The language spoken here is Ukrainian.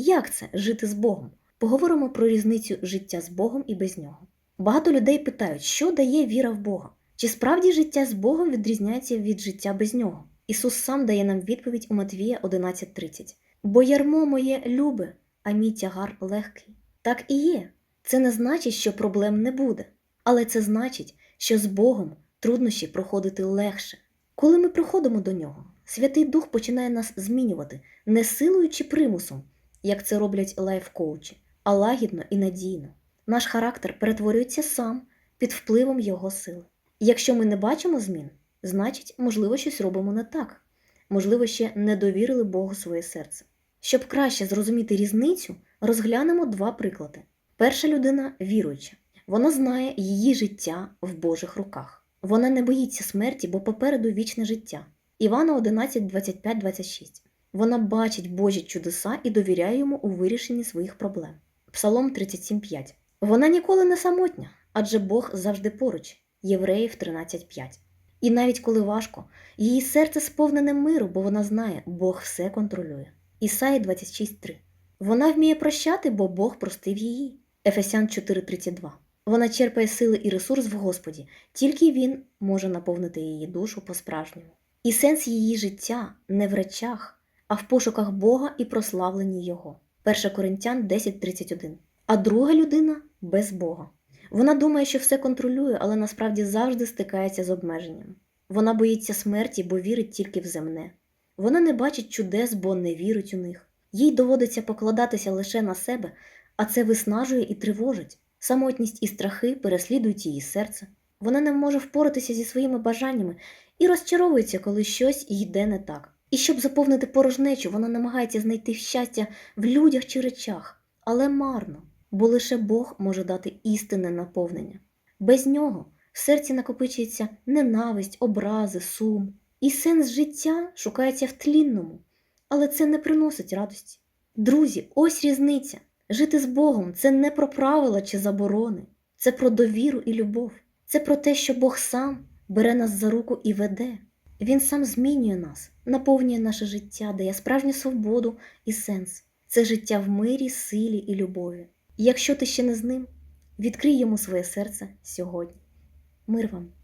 Як це жити з Богом? Поговоримо про різницю життя з Богом і без нього. Багато людей питають, що дає віра в Бога? Чи справді життя з Богом відрізняється від життя без нього? Ісус сам дає нам відповідь у Матвія 11:30. Бо ярмо моє любе, а мій тягар легкий. Так і є. Це не значить, що проблем не буде, але це значить, що з Богом труднощі проходити легше. Коли ми приходимо до нього, Святий Дух починає нас змінювати не силою чи примусом, як це роблять лайф-коучі, а лагідно і надійно. Наш характер перетворюється сам під впливом його сили. Якщо ми не бачимо змін, значить, можливо, щось робимо не так, можливо, ще не довірили Богу своє серце. Щоб краще зрозуміти різницю, розглянемо два приклади. Перша людина віруюча. Вона знає її життя в Божих руках. Вона не боїться смерті, бо попереду вічне життя. Івана 11, 25, 26. Вона бачить Божі чудеса і довіряє йому у вирішенні своїх проблем. Псалом 37.5. Вона ніколи не самотня, адже Бог завжди поруч. Євреїв 13.5. І навіть коли важко, її серце сповнене миру, бо вона знає, Бог все контролює. Ісаї 26.3. Вона вміє прощати, бо Бог простив її. Ефесян 4.32. Вона черпає сили і ресурс в Господі, тільки Він може наповнити її душу по-справжньому. І сенс її життя не в речах, а в пошуках Бога і прославленні Його. 1 Коринтян 10.31. А друга людина без Бога. Вона думає, що все контролює, але насправді завжди стикається з обмеженням. Вона боїться смерті, бо вірить тільки в земне. Вона не бачить чудес, бо не вірить у них. Їй доводиться покладатися лише на себе, а це виснажує і тривожить. Самотність і страхи переслідують її серце. Вона не може впоратися зі своїми бажаннями і розчаровується, коли щось йде не так. І щоб заповнити порожнечу, вона намагається знайти щастя в людях чи речах, але марно, бо лише Бог може дати істинне наповнення. Без нього в серці накопичується ненависть, образи, сум. І сенс життя шукається в тлінному, але це не приносить радості. Друзі, ось різниця. Жити з Богом це не про правила чи заборони, це про довіру і любов. Це про те, що Бог сам бере нас за руку і веде. Він сам змінює нас, наповнює наше життя, дає справжню свободу і сенс. Це життя в мирі, силі і любові. І якщо ти ще не з ним, відкрий йому своє серце сьогодні. Мир вам!